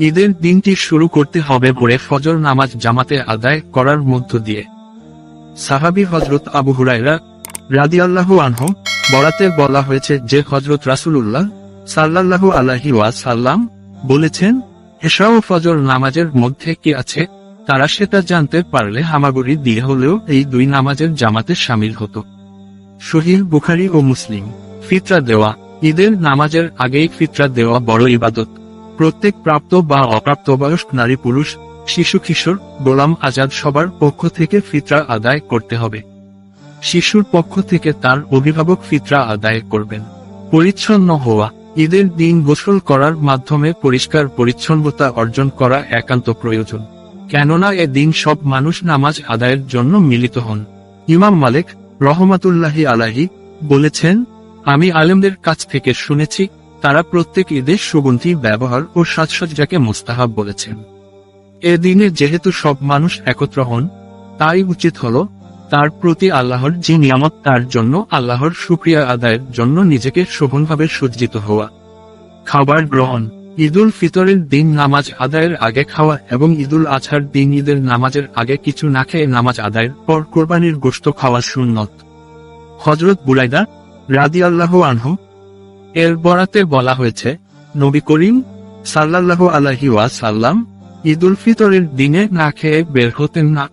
ঈদের দিনটি শুরু করতে হবে ভোরে ফজর নামাজ জামাতে আদায় করার মধ্য দিয়ে। সাহাবি হজরত আবু হুরাইরা রাদিয়াল্লাহু আনহু বরাতে বলা হয়েছে যে হজরত রাসূলুল্লাহ সাল্লাল্লাহু আলাইহি ওয়াসাল্লাম বলেছেন এসা ও ফজর নামাজের মধ্যে কি আছে? তারা সেটা জানতে পারলে হামাগুড়ি দিয়ে হলেও এই দুই নামাজের জামাতে সামিল হতো। শহীদ বুখারি ও মুসলিম, ফিতরা দেওয়া, ঈদের নামাজের আগেই ফিতরা দেওয়া বড় ইবাদত। প্রত্যেক প্রাপ্ত বা অপ্রাপ্তবয়স্ক নারী, পুরুষ, শিশু, কিশোর, গোলাম, আজাদ সবার পক্ষ থেকে ফিতরা আদায় করতে হবে। শিশুর পক্ষ থেকে তার অভিভাবক ফিতরা আদায় করবেন। পরিচ্ছন্ন হওয়া, ঈদের দিন গোসল করার মাধ্যমে পরিষ্কার পরিচ্ছন্নতা অর্জন করা একান্ত প্রয়োজন। কেননা এ দিন সব মানুষ নামাজ আদায়ের জন্য মিলিত হন। ইমাম মালিক রহমাতুল্লাহি আলাহি বলেছেন, আমি আলেমদের কাছ থেকে শুনেছি তারা প্রত্যেক ঈদে সুগন্ধি ব্যবহার ও সাজসজ্জাকে মোস্তাহাব বলেছেন। এ দিনে যেহেতু সব মানুষ একত্র হন, তাই উচিত হল তার প্রতি আল্লাহর যে নিয়ামত, তার জন্য আল্লাহর শুক্রিয়া আদায়ের জন্য নিজেকে শোভনভাবে সজ্জিত হওয়া। খাবার গ্রহণ, ঈদুল ফিতরের দিন নামাজ আদায়ের আগে খাওয়া এবং ঈদুল আছার দিন ঈদের নামাজের আগে কিছু না খেয়ে নামাজ আদায়ের পর কোরবানির গোশত খাওয়া সুন্নত। হজরত বুলাইদা রাদি আল্লাহ আনহু এর বরাতে বলা হয়েছে, নবী করিম সাল্লাল্লাহু আলাহি ওয়াসাল্লাম ঈদুল ফিতরের দিনে না খেয়ে বের হতেন না।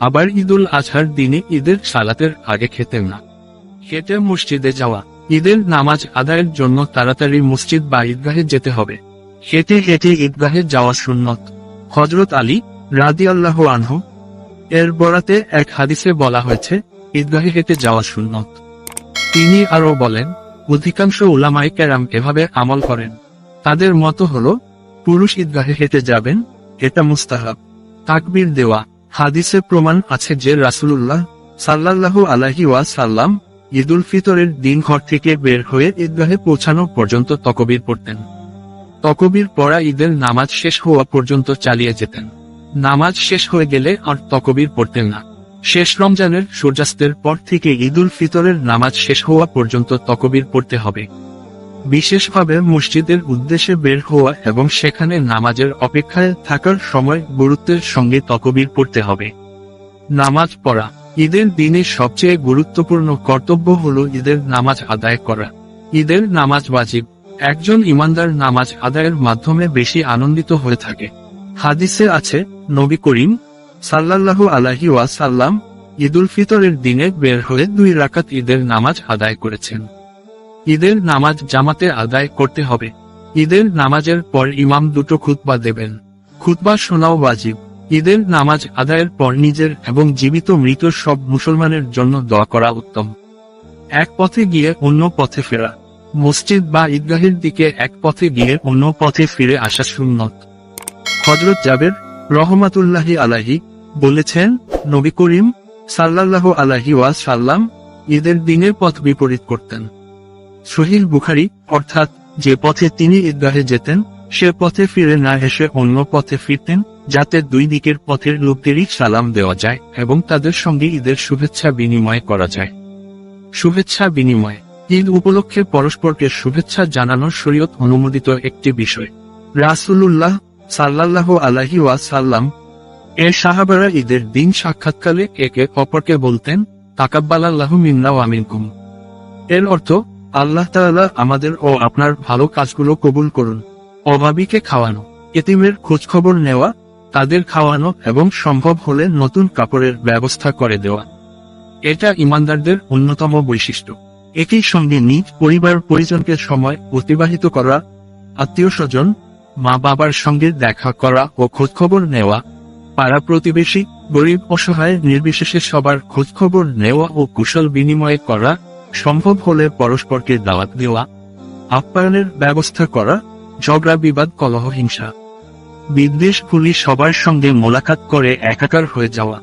আবার ঈদুল আজহার দিনে ঈদের সালাতের আগে খেতেন না। হেঁটে মসজিদে যাওয়া, ঈদের নামাজ আদায়ের জন্য তাড়াতাড়ি মসজিদ বা ঈদগাহে যেতে হবে। হেঁটে হেঁটে ঈদগাহে যাওয়া সুন্নত। হজরত আলী রাদি আল্লাহ আনহু, এর বরাতে এক হাদিসে বলা হয়েছে, ঈদগাহে হেঁটে যাওয়া সুন্নত। তিনি আরও বলেন অধিকাংশ উলামাই কেরাম এভাবে আমল করেন। তাদের মতো হলো, পুরুষ ঈদগাহে হেঁটে যাবেন, এটা মুস্তাহাব। তাকবীর দেওয়া। হাদিসে প্রমাণ আছে যে রাসূলুল্লাহ সাল্লাল্লাহু আলাইহি ওয়াসাল্লাম ঈদুল ফিতরের দিন ঘর থেকে বের হয়ে ঈদগাহে পৌঁছানো পর্যন্ত তকবীর পড়তেন। তকবীর পড়া ঈদের নামাজ শেষ হওয়া পর্যন্ত চালিয়ে যেতেন। নামাজ শেষ হয়ে গেলে আর তকবীর পড়তেন না। শেষ রমজানের সূর্যাস্তের পর থেকে ঈদুল ফিতরের নামাজ শেষ হওয়া পর্যন্ত তকবীর পড়তে হবে। বিশেষভাবে মসজিদের উদ্দেশ্যে বের হওয়া এবং সেখানে নামাজের অপেক্ষায় থাকার সময় গুরুত্বের সঙ্গে তকবীর পড়তে হবে। নামাজ পড়া, ঈদের দিনে সবচেয়ে গুরুত্বপূর্ণ কর্তব্য হল ঈদের নামাজ আদায় করা। ঈদের নামাজ বাজিব একজন ইমানদার নামাজ আদায়ের মাধ্যমে বেশি আনন্দিত হয়ে থাকে। হাদিসে আছে, নবী করিম সাল্লাল্লাহু আলাহি ওয়াসাল্লাম ঈদুল ফিতরের দিনে বের হয়ে দুই রাকাত ঈদের নামাজ আদায় করেছেন। ঈদের নামাজ জামাতে আদায় করতে হবে। ঈদের নামাজের পর ইমাম দুটো খুতবা দেবেন। খুতবা শোনাও ওয়াজিব ঈদের নামাজ আদায়ের পর নিজের এবং জীবিত মৃত সব মুসলমানের জন্য দোয়া করা উত্তম। এক পথে গিয়ে অন্য পথে ফেরা। মসজিদ বা ঈদগাহের দিকে এক পথে গিয়ে অন্য পথে ফিরে আসা সুন্নত। হজরত জাবের রহমাতুল্লাহি আলাহি বলেছেন, নবী করিম সাল্লাল্লাহু আলাহি ওয়াস সাল্লাম ঈদের দিনের পথ বিপরীত করতেন। সহিল বুখারি, অর্থাৎ যে পথে তিনি ঈদগাহে যেতেন, সে পথে ফিরে না এসে অন্য পথে ফিরতেন, যাতে দুই দিকের পথের লোকদেরই সালাম দেওয়া যায় এবং তাদের সঙ্গে ঈদের শুভেচ্ছা বিনিময় করা যায়। শুভেচ্ছা বিনিময়, ঈদ উপলক্ষে পরস্পরকে শুভেচ্ছা জানানোর শরীয়ত অনুমোদিত একটি বিষয়। রাসূলুল্লাহ সাল্লাল্লাহু আলাইহি ওয়াসাল্লাম এর সাহাবারা ঈদের দিন সাক্ষাৎকালে একে অপরকে বলতেন, তাকাব্বালাল্লাহু মিন্না ওয়া মিনকুম। এর অর্থ, আল্লাহ তাআলা আমাদের ও আপনার ভালো কাজগুলো কবুল করুন, অভাবীকে খাওয়ানো, এতিমের খোঁজখবর নেওয়া, তাদের খাওয়ানো এবং সম্ভব হলে নতুন কাপড়ের ব্যবস্থা করে দেওয়া। এটা ইমানদারদের অন্যতম বৈশিষ্ট্য। একই সঙ্গে নিজ পরিবার পরিজনকে সময় অতিবাহিত করা, আত্মীয় স্বজন মা বাবার সঙ্গে দেখা করা ও খোঁজখবর নেওয়া পাড়া প্রতিবেশী, গরিব, অসহায়, নির্বিশেষে সবার খোঁজখবর নেওয়া ও কুশল বিনিময় করা সম্ভব হলে পরস্পরকে দাওয়াত দেওয়া, আপ্যায়নের ব্যবস্থা করা, ঝগড়া বিবাদ, কলহ হিংসা। বিদ্বেষ ভুলি সবার সঙ্গে মোলাকাত করে একাকার হয়ে যাওয়া।